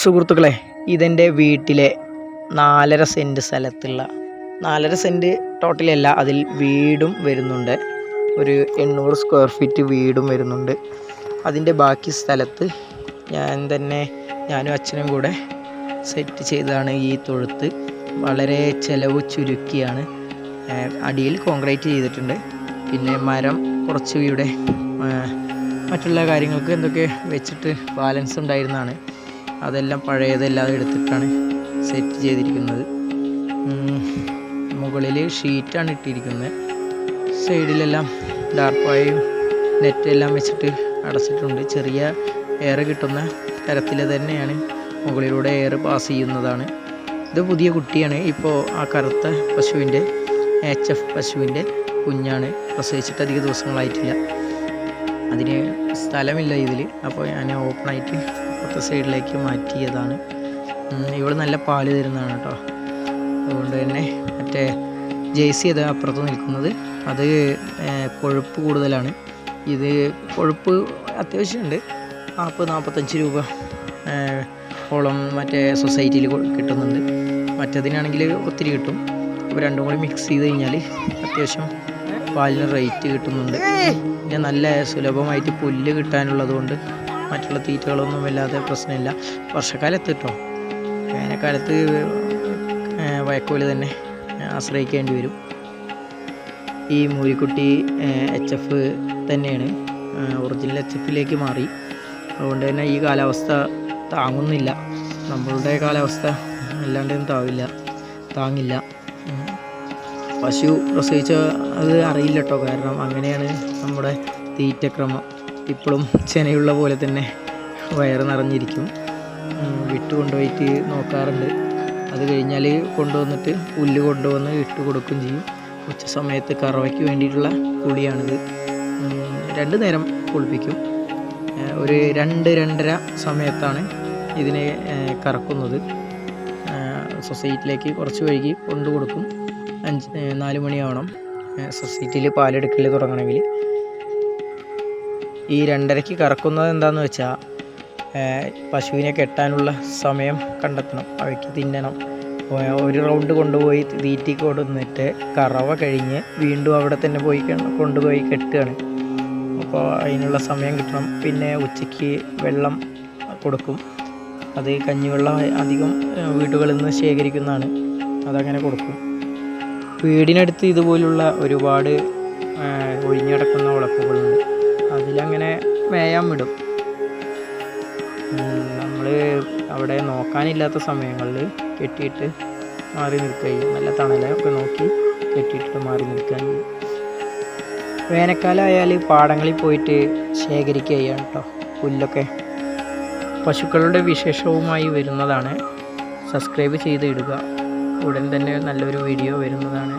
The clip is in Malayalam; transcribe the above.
സുഹൃത്തുക്കളെ ഇതെന്റെ വീട്ടിലെ നാലര സെന്റ് സ്ഥലത്തുള്ള നാലര സെന്റ് ടോട്ടലല്ല അതിൽ വീടും വരുന്നുണ്ട്. ഒരു എണ്ണൂറ് സ്ക്വയർ ഫീറ്റ് വീടും വരുന്നുണ്ട്. അതിന്റെ ബാക്കി സ്ഥലത്ത് ഞാൻ തന്നെ ഞാനും അച്ഛനും കൂടെ സെറ്റ് ചെയ്തതാണ് ഈ തൊഴുത്ത്. വളരെ ചിലവ് ചുരുക്കിയാണ്. അടിയിൽ കോൺക്രീറ്റ് ചെയ്തിട്ടുണ്ട്. പിന്നെ മരം കുറച്ച് ഇവിടെ മറ്റുള്ള കാര്യങ്ങൾക്ക് എന്തൊക്കെ വെച്ചിട്ട് ബാലൻസ് ഉണ്ടായിരുന്നതാണ്. അതെല്ലാം പഴയതെല്ലാം എടുത്തിട്ടാണ് സെറ്റ് ചെയ്തിരിക്കുന്നത്. മുകളിൽ ഷീറ്റാണ് ഇട്ടിരിക്കുന്നത് സൈഡിലെല്ലാം ഡാർപ്പായും നെറ്റെല്ലാം വെച്ചിട്ട് അടച്ചിട്ടുണ്ട്. ചെറിയ എയർ കിട്ടുന്ന തരത്തിൽ തന്നെയാണ് മുകളിലൂടെ എയർ പാസ് ചെയ്യുന്നതാണ്. ഇത് പുതിയ കുട്ടിയാണ്. ഇപ്പോൾ ആ കറുത്ത പശുവിന്റെ എച്ച് എഫ് പശുവിന്റെ കുഞ്ഞാണ്. പ്രസവിച്ചിട്ട് അധിക ദിവസങ്ങളായിട്ടില്ല. അതിന് സ്ഥലമില്ല ഇതിൽ അപ്പോൾ ഞാൻ ഓപ്പണായിട്ട് പുറത്തെ സൈഡിലേക്ക് മാറ്റിയതാണ്. ഇവൾ നല്ല പാൽ തരുന്നതാണ് കേട്ടോ. അതുകൊണ്ട് തന്നെ മറ്റേ ജേഴ്സി അത് അപ്പുറത്ത് നിൽക്കുന്നത്. അത് കൊഴുപ്പ് കൂടുതലാണ്. ഇത് കൊഴുപ്പ് അത്യാവശ്യമുണ്ട്. നാൽപ്പത് നാൽപ്പത്തഞ്ച് രൂപ ഓളം മറ്റേ സൊസൈറ്റിയിൽ കിട്ടുന്നുണ്ട്. മറ്റതിനാണെങ്കിൽ ഒത്തിരി കിട്ടും. അപ്പോൾ രണ്ടും കൂടി മിക്സ് ചെയ്ത് കഴിഞ്ഞാൽ അത്യാവശ്യം പാലിന് റേറ്റ് കിട്ടുന്നുണ്ട്. പിന്നെ നല്ല സുലഭമായിട്ട് പുല്ല് കിട്ടാനുള്ളത് കൊണ്ട് മറ്റുള്ള തീറ്റകളൊന്നും വല്ലാതെ പ്രശ്നമില്ല. വർഷക്കാലത്ത് കേട്ടോ വേനൽക്കാലത്ത് വയക്കോൽ തന്നെ ആശ്രയിക്കേണ്ടി വരും. ഈ മൂരിക്കുട്ടി എച്ച് എഫ് തന്നെയാണ്. ഒറിജിനൽ എച്ച് എഫിലേക്ക് മാറി. അതുകൊണ്ട് തന്നെ ഈ കാലാവസ്ഥ താങ്ങുന്നില്ല. നമ്മളുടെ കാലാവസ്ഥ അല്ലാണ്ടൊന്നും താവില്ല. താങ്ങില്ല. പശു പ്രസവിച്ച അത് അറിയില്ല കേട്ടോ കാരണം അങ്ങനെയാണ് നമ്മുടെ തീറ്റക്രമം. ഇപ്പോഴും ചെനയുള്ള പോലെ തന്നെ വയറ് നിറഞ്ഞിരിക്കും. വിട്ട് കൊണ്ടുപോയിട്ട് നോക്കാറുണ്ട്. അത് കഴിഞ്ഞാൽ കൊണ്ടുവന്നിട്ട് പുല്ല് കൊണ്ടുവന്ന് ഇട്ട് കൊടുക്കുകയും ചെയ്യും. ഉച്ച സമയത്ത് കറവയ്ക്ക് വേണ്ടിയിട്ടുള്ള കുളിയാണിത് രണ്ട് നേരം കുളിപ്പിക്കും ഒരു രണ്ട് രണ്ടര സമയത്താണ് ഇതിനെ കറക്കുന്നത്. സൊസൈറ്റിയിലേക്ക് കുറച്ച് വൈകി കൊണ്ടു കൊടുക്കും അഞ്ച് നാല് മണിയാവണം. സൊസൈറ്റിയിൽ പാലെടുക്കൽ തുടങ്ങണമെങ്കിൽ ഈ രണ്ടരയ്ക്ക് കറക്കുന്നത് എന്താണെന്ന് വെച്ചാൽ പശുവിനെ കെട്ടാനുള്ള സമയം കണ്ടെത്തണം. അവയ്ക്ക് തിന്നണം. ഒരു റൗണ്ട് കൊണ്ടുപോയി തീറ്റി കൊടുന്നിട്ട് കറവ കഴിഞ്ഞ് വീണ്ടും അവിടെ തന്നെ പോയി കൊണ്ടുപോയി കെട്ടുകയാണ്. അപ്പോൾ അതിനുള്ള സമയം കിട്ടണം. പിന്നെ ഉച്ചയ്ക്ക് വെള്ളം കൊടുക്കും. അത് കഞ്ഞിവെള്ളം അധികം വീടുകളിൽ നിന്ന് ശേഖരിക്കുന്നതാണ്. അതങ്ങനെ കൊടുക്കും. വീടിനടുത്ത് ഇതുപോലുള്ള ഒരുപാട് ഒഴിഞ്ഞു ഒഴിഞ്ഞിടക്കുന്ന വളപ്പുകളുണ്ട് അതിലങ്ങനെ മേയാൻ വിടും. നമ്മൾ അവിടെ നോക്കാനില്ലാത്ത സമയങ്ങളിൽ കെട്ടിയിട്ട് മാറി നിൽക്കുകയും നല്ല തണലൊക്കെ നോക്കി കെട്ടിയിട്ട് മാറി നിൽക്കാൻ വേനൽക്കാലമായാൽ പാടങ്ങളിൽ പോയിട്ട് ശേഖരിക്കുക ചെയ്യാണ് കേട്ടോ പുല്ലൊക്കെ. പശുക്കളുടെ വിശേഷവുമായി വരുന്നതാണ്. സബ്സ്ക്രൈബ് ചെയ്ത് ഇടുക ഉടൻ തന്നെ നല്ലൊരു വീഡിയോ വരുന്നതാണ്.